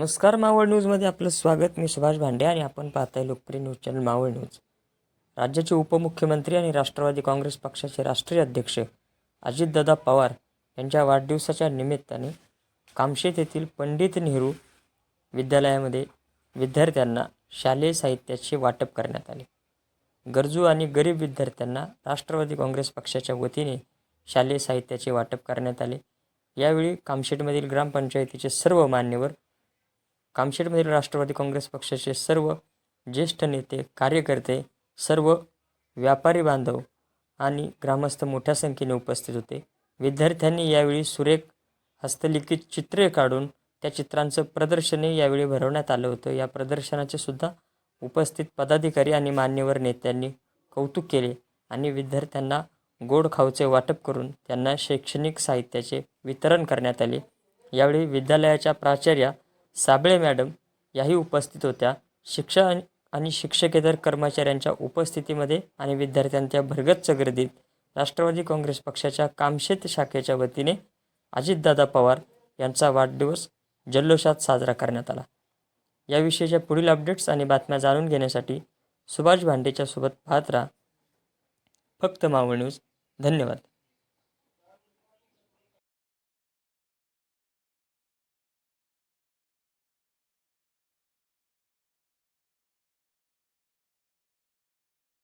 नमस्कार मावळ न्यूजमध्ये आपलं स्वागत. मी सुभाष भांडे आणि आपण पाहताय लोकप्रिय न्यूज चॅनल मावळ न्यूज. राज्याचे उपमुख्यमंत्री आणि राष्ट्रवादी काँग्रेस पक्षाचे राष्ट्रीय अध्यक्ष अजितदादा पवार यांच्या वाढदिवसाच्या निमित्ताने कामशेत येथील पंडित नेहरू विद्यालयामध्ये विद्यार्थ्यांना शालेय साहित्याचे वाटप करण्यात आले. गरजू आणि गरीब विद्यार्थ्यांना राष्ट्रवादी काँग्रेस पक्षाच्या वतीने शालेय साहित्याचे वाटप करण्यात आले. यावेळी कामशेटमधील ग्रामपंचायतीचे सर्व मान्यवर कामशेडमधील राष्ट्रवादी काँग्रेस पक्षाचे सर्व ज्येष्ठ नेते कार्यकर्ते सर्व व्यापारी बांधव आणि ग्रामस्थ मोठ्या संख्येने उपस्थित होते. विद्यार्थ्यांनी यावेळी सुरेख हस्तलिखित चित्रे काढून त्या चित्रांचं प्रदर्शने यावेळी भरवण्यात आलं होतं. या प्रदर्शनाचे सुद्धा उपस्थित पदाधिकारी आणि मान्यवर नेत्यांनी कौतुक केले आणि विद्यार्थ्यांना गोड खाऊचे वाटप करून त्यांना शैक्षणिक साहित्याचे वितरण करण्यात आले. यावेळी विद्यालयाच्या प्राचार्या साबळे मॅडम याही उपस्थित होत्या. शिक्षक आणि शिक्षकेतर कर्मचाऱ्यांच्या उपस्थितीमध्ये आणि विद्यार्थ्यांच्या भरगच्च गर्दीत राष्ट्रवादी काँग्रेस पक्षाच्या कामशेत शाखेच्या वतीने अजितदादा पवार यांचा वाढदिवस जल्लोषात साजरा करण्यात आला. याविषयीच्या पुढील अपडेट्स आणि बातम्या जाणून घेण्यासाठी सुभाष भांडेच्या सोबत पाहत राहा. फक्त मावळ न्यूज. धन्यवाद.